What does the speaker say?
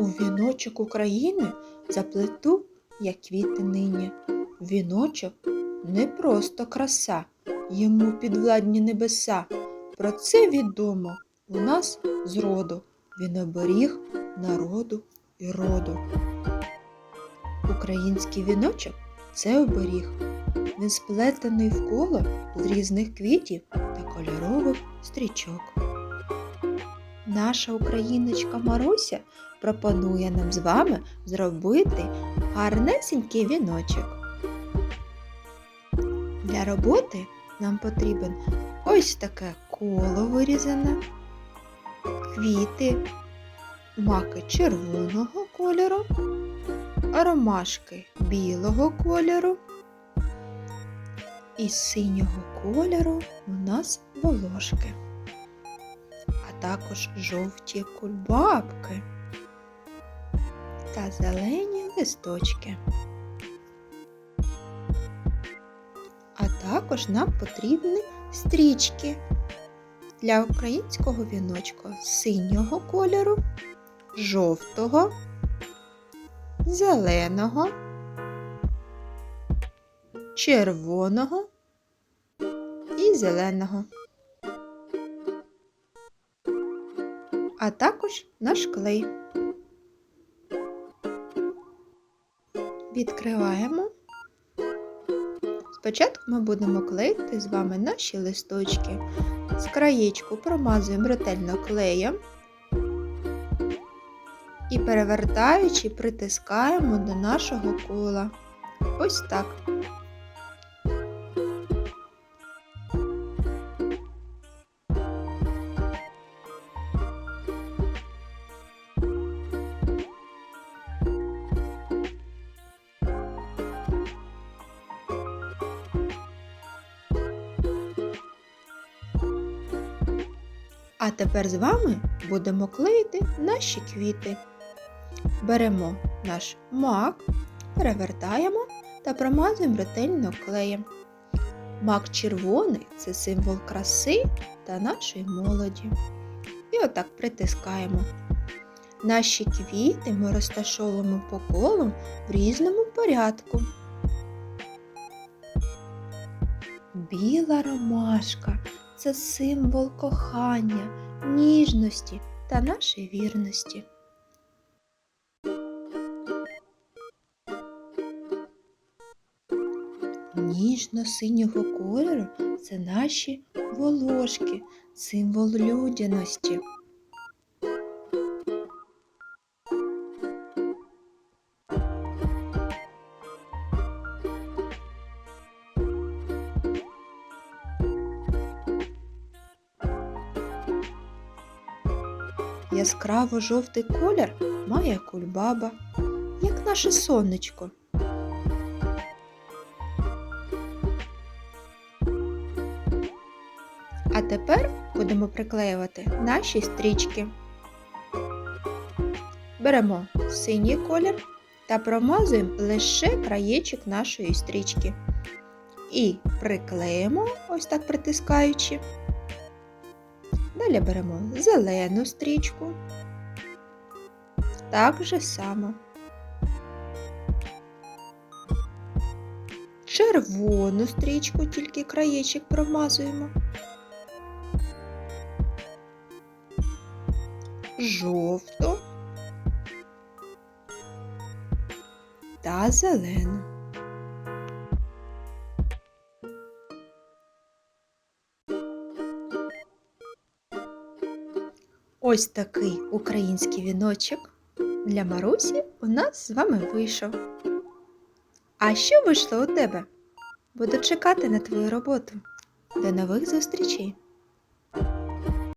У віночок України заплету я квіти нині. Віночок не просто краса, йому підвладні небеса. Про це відомо у нас з роду. Він оберіг народу і роду. Український віночок це оберіг. Він сплетений в коло з різних квітів та кольорових стрічок. Наша україночка Маруся пропонує нам з вами зробити гарнесенький віночок. Для роботи нам потрібен ось таке коло вирізане, квіти, маки червоного кольору, ромашки білого кольору. І синього кольору у нас волошки, також жовті кульбабки та зелені листочки. А також нам потрібні стрічки для українського віночка синього кольору, жовтого, зеленого, червоного і зеленого. А також наш клей. Відкриваємо. Спочатку ми будемо клеїти з вами наші листочки. З краєчку промазуємо ретельно клеєм і перевертаючи, притискаємо до нашого кола. Ось так. А тепер з вами будемо клеїти наші квіти. Беремо наш мак, перевертаємо та промазуємо ретельно клеєм. Мак червоний це символ краси та нашої молоді. І отак притискаємо. Наші квіти ми розташовуємо по колу в різному порядку. Біла ромашка це символ кохання, ніжності та нашої вірності. Ніжно-синього кольору це наші волошки, символ людяності. Яскраво жовтий колір має кульбаба, як наше сонечко. А тепер будемо приклеювати наші стрічки. Беремо синій колір та промазуємо лише краєчок нашої стрічки. І приклеїмо, ось так притискаючи. Далі беремо зелену стрічку. Так же само. Червону стрічку, тільки краєчок промазуємо. Жовту та зелену. Ось такий український віночок для Марусі у нас з вами вийшов. А що вийшло у тебе? Буду чекати на твою роботу. До нових зустрічей!